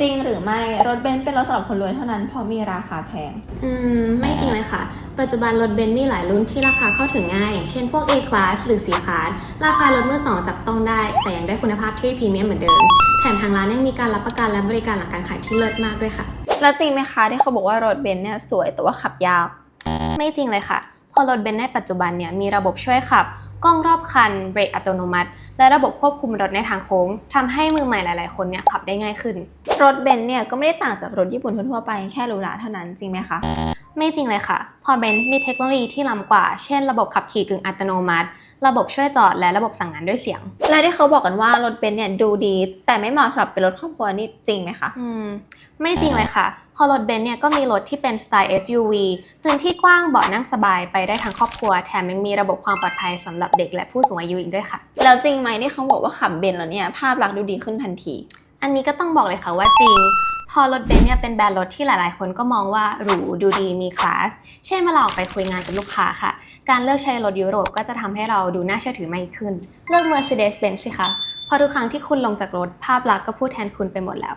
จริงหรือไม่รถเบนซ์เป็นรถสำหรับคนรวยเท่านั้นเพราะมีราคาแพง อืม ไม่จริงเลยค่ะ ปัจจุบันรถเบนซ์มีหลายรุ่นที่ราคาเข้าถึงง่าย อย่างเช่นพวก A Class หรือ C Class ราคารถมือสองจับต้องได้ แต่ยังได้คุณภาพที่พรีเมียมเหมือนเดิม แถมทางร้านยังมีการรับประกันและบริการหลังการขายที่เลิศมากด้วยค่ะ แล้วจริงไหมคะที่เขาบอกว่ารถเบนซ์เนี่ยสวยแต่ว่าขับยาก ไม่จริงเลยค่ะเพอรถเบนซ์ในปัจจุบันเนี่ยมีระบบช่วยขับ กล้องรอบคัน เบรกอัตโนมัติ และระบบควบคุมรถในทางโค้งทำให้มือใหม่หลาย ๆ คนเนี่ยขับได้ง่ายขึ้น รถเบนซ์เนี่ยก็ไม่ได้ต่างจากรถญี่ปุ่นทั่วไปแค่หรูหราเท่านั้นจริงไหมคะ ไม่จริงเลยค่ะ พอเบนซ์มีเทคโนโลยีที่ล้ำกว่า เช่นระบบขับขี่กึ่งอัตโนมัติ ระบบช่วยจอดและระบบสั่งงานด้วยเสียง และที่เขาบอกกันว่ารถเบนซ์เนี่ยดูดี แต่ไม่เหมาะสำหรับเป็นรถครอบครัวนี่จริงไหมคะ อืม ไม่จริงเลยค่ะ พอรถเบนซ์เนี่ยก็มีรถที่เป็นสไตล์ SUV พื้นที่กว้างเบาะนั่งสบายไปได้ทั้งครอบครัว แถมยังมีระบบความปลอดภัยสำหรับเด็กและผู้สูงอายุอีกด้วยค่ะ แล้วจริงไหมที่เขาบอกว่าขับเบนซ์แล้วเนี่ยภาพลักษณ์ดูดีขึ้นทันที อันนี้ก็ต้องบอกเลยค่ะว่าจริง พอรถเบนซ์เนี่ยเป็นแบรนด์รถที่หลายๆ คนก็มองว่าหรูดูดีมีคลาส เช่นเมื่อเราออกไปคุยงานกับลูกค้าค่ะ การเลือกใช้รถยุโรปก็จะทำให้เราดูน่าเชื่อถือมากขึ้น เลือก Mercedes-Benz สิคะเพราะทุกครั้งที่คุณลงจากรถภาพลักษณ์ก็พูดแทนคุณไปหมดแล้ว